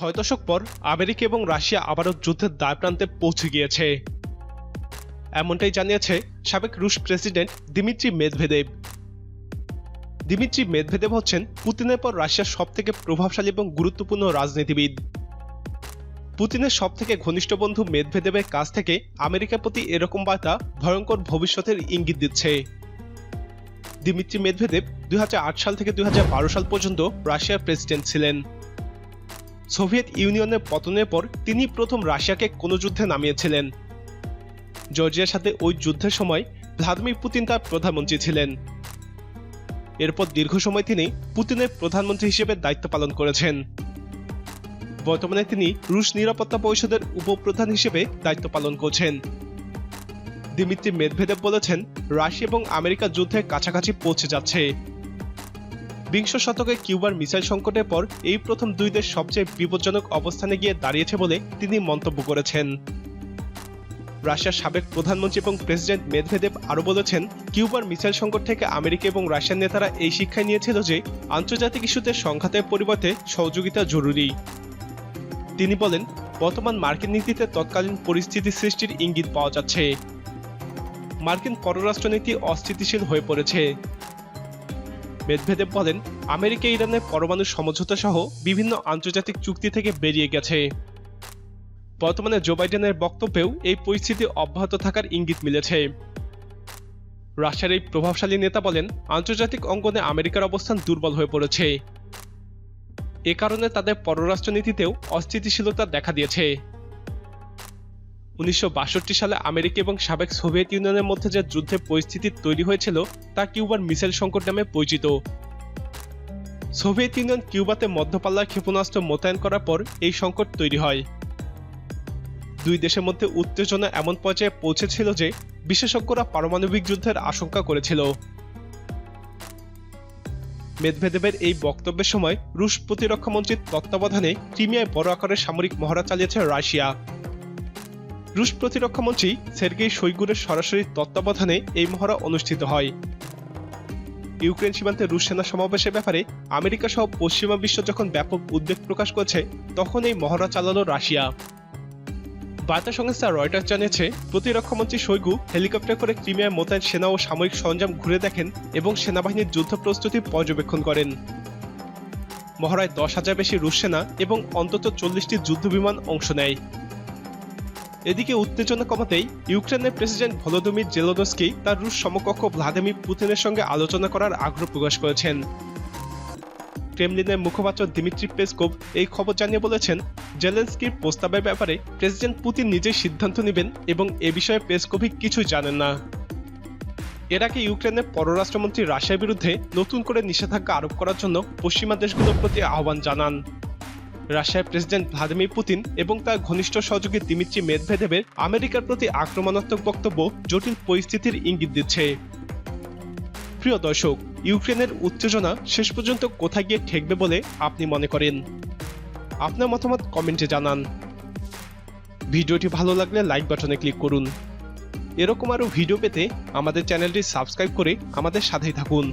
ছয় দশক পর আমেরিকা এবং রাশিয়া আবারও যুদ্ধের দ্বার প্রান্তে পৌঁছে গিয়েছে। এমনটাই জানিয়েছে সাবেক রুশ president Dmitry Medvedev. Dmitry Medvedev হচ্ছেন পুতিনের পর রাশিয়ার সবথেকে প্রভাবশালী এবং গুরুত্বপূর্ণ রাজনীতিবিদ। পুতিনের সবথেকে ঘনিষ্ঠ বন্ধু মেদভেদেবের কাছ থেকে আমেরিকার প্রতি এরকম বার্তা ভয়ঙ্কর ভবিষ্যতের ইঙ্গিত দিচ্ছে। দিমিত্রি মেদভেদেব দুই হাজার আট সাল থেকে দুই হাজার বারো সাল পর্যন্ত রাশিয়ার প্রেসিডেন্ট ছিলেন। সোভিয়েত ইউনিয়নের পতনের পর তিনি প্রথম রাশিয়াকে কোনো যুদ্ধে নামিয়েছিলেন। জর্জিয়ার সাথে ওই যুদ্ধের সময় ভ্লাদিমির পুতিন তার প্রধানমন্ত্রী ছিলেন। এরপর দীর্ঘ সময় তিনি পুতিনের প্রধানমন্ত্রী হিসেবে দায়িত্ব পালন করেছেন। বর্তমানে তিনি রুশ নিরাপত্তা পরিষদের উপপ্রধান হিসেবে দায়িত্ব পালন করছেন। দিমিত্রি মেদভেদেব বলেছেন, রাশিয়া এবং আমেরিকা যুদ্ধের কাছাকাছি পৌঁছে যাচ্ছে। বিংশ শতকে কিউবার মিসাইল সংকটের পর এই প্রথম দুই দেশ সবচেয়ে বিপজ্জনক অবস্থানে গিয়ে দাঁড়িয়েছে বলে তিনি মন্তব্য করেছেন। রাশিয়ার সাবেক প্রধানমন্ত্রী এবং প্রেসিডেন্ট মেদভেদেব আরও বলেছেন, কিউবার মিসাইল সংকট থেকে আমেরিকা এবং রাশিয়ার নেতারা এই শিক্ষা নিয়েছিল যে আন্তর্জাতিক ইস্যুতে সংঘাতের পরিবর্তে সহযোগিতা জরুরি। তিনি বলেন, বর্তমান মার্কিন নীতিতে তৎকালীন পরিস্থিতি সৃষ্টির ইঙ্গিত পাওয়া যাচ্ছে। মার্কিন পররাষ্ট্রনীতি অস্থিতিশীল হয়ে পড়েছে। মেদভেদেব বলেন, আমেরিকা ইরানের পরমাণু সমঝোতা সহ বিভিন্ন আন্তর্জাতিক চুক্তি থেকে বেরিয়ে গেছে। বর্তমানে জো বাইডেনের বক্তব্যেও এই পরিস্থিতি অব্যাহত থাকার ইঙ্গিত মিলেছে। রাশিয়ার এই প্রভাবশালী নেতা বলেন, আন্তর্জাতিক অঙ্গনে আমেরিকার অবস্থান দুর্বল হয়ে পড়েছে। এ কারণে তাদের পররাষ্ট্রনীতিতেও অস্থিতিশীলতা দেখা দিয়েছে। উনিশশো বাষট্টি সালে আমেরিকা এবং সাবেক সোভিয়েত ইউনিয়নের মধ্যে যে যুদ্ধের পরিস্থিতি তৈরি হয়েছিল, তা কিউবার মিসাইল সংকট নামে পরিচিত। সোভিয়েত ইউনিয়ন কিউবাতে মধ্যপাল্লার ক্ষেপণাস্ত্র মোতায়েন করার পর এই সংকট তৈরি হয়। দুই দেশের মধ্যে উত্তেজনা এমন পর্যায়ে পৌঁছেছিল যে, বিশেষজ্ঞরা পারমাণবিক যুদ্ধের আশঙ্কা করেছিল। মেদভেদেবের এই বক্তব্যের সময় রুশ প্রতিরক্ষা মন্ত্রীর তত্ত্বাবধানে ক্রিমিয়ায় বড় আকারের সামরিক মহড়া চালিয়েছে রাশিয়া। রুশ প্রতিরক্ষামন্ত্রী সের্গেই শৈগুরের সরাসরি তত্ত্বাবধানে এই মহড়া অনুষ্ঠিত হয়। ইউক্রেন সীমান্তে রুশ সেনা সমাবেশের ব্যাপারে আমেরিকা সহ পশ্চিমা বিশ্ব যখন ব্যাপক উদ্বেগ প্রকাশ করছে, তখন এই মহড়া চালালো রাশিয়া। বার্তা সংস্থা রয়টার্স জানিয়েছে প্রতিরক্ষামন্ত্রী শৈগু হেলিকপ্টার করে ক্রিমিয়ায় মোতায়েন সেনা ও সামরিক সরঞ্জাম ঘুরে দেখেন এবং সেনাবাহিনীর যুদ্ধ প্রস্তুতি পর্যবেক্ষণ করেন। মহড়ায় দশ হাজার বেশি রুশ সেনা এবং অন্তত চল্লিশটি যুদ্ধবিমান অংশ নেয়। এদিকে উত্তেজনা কমাতেই ইউক্রেনের প্রেসিডেন্ট ভলোদমির জেলোদস্কি তার রুশ সমকক্ষ ভ্লাদিমির পুতিনের সঙ্গে আলোচনা করার আগ্রহ প্রকাশ করেছেন। ক্রেমলিনের মুখপাত্র দিমিত্রি পেসকোভ এই খবর জানিয়ে বলেছেন, জেলেন্সকির প্রস্তাবের ব্যাপারে প্রেসিডেন্ট পুতিন নিজেই সিদ্ধান্ত নেবেন এবং এ বিষয়ে পেসকোভি কিছুই জানেন না। এর আগে ইউক্রেনের পররাষ্ট্রমন্ত্রী রাশিয়ার বিরুদ্ধে নতুন করে নিষেধাজ্ঞা আরোপ করার জন্য পশ্চিমা দেশগুলোর প্রতি আহ্বান জানান। রাশিয়ার প্রেসিডেন্ট ভ্লাদিমির পুতিন এবং তার ঘনিষ্ঠ সহযোগী দিমিত্রি মেদভেদেবের আমেরিকার প্রতি আক্রমণাত্মক বক্তব্য জটিল পরিস্থিতির ইঙ্গিত দিচ্ছে। প্রিয় দর্শক, ইউক্রেনের উত্তেজনা শেষ পর্যন্ত কোথায় গিয়ে ঠেকবে বলে আপনি মনে করেন? আপনার মতামত কমেন্টে জানান। ভিডিওটি ভালো লাগলে লাইক বাটনে ক্লিক করুন। এরকম আরও ভিডিও পেতে আমাদের চ্যানেলটি সাবস্ক্রাইব করে আমাদের সাথেই থাকুন।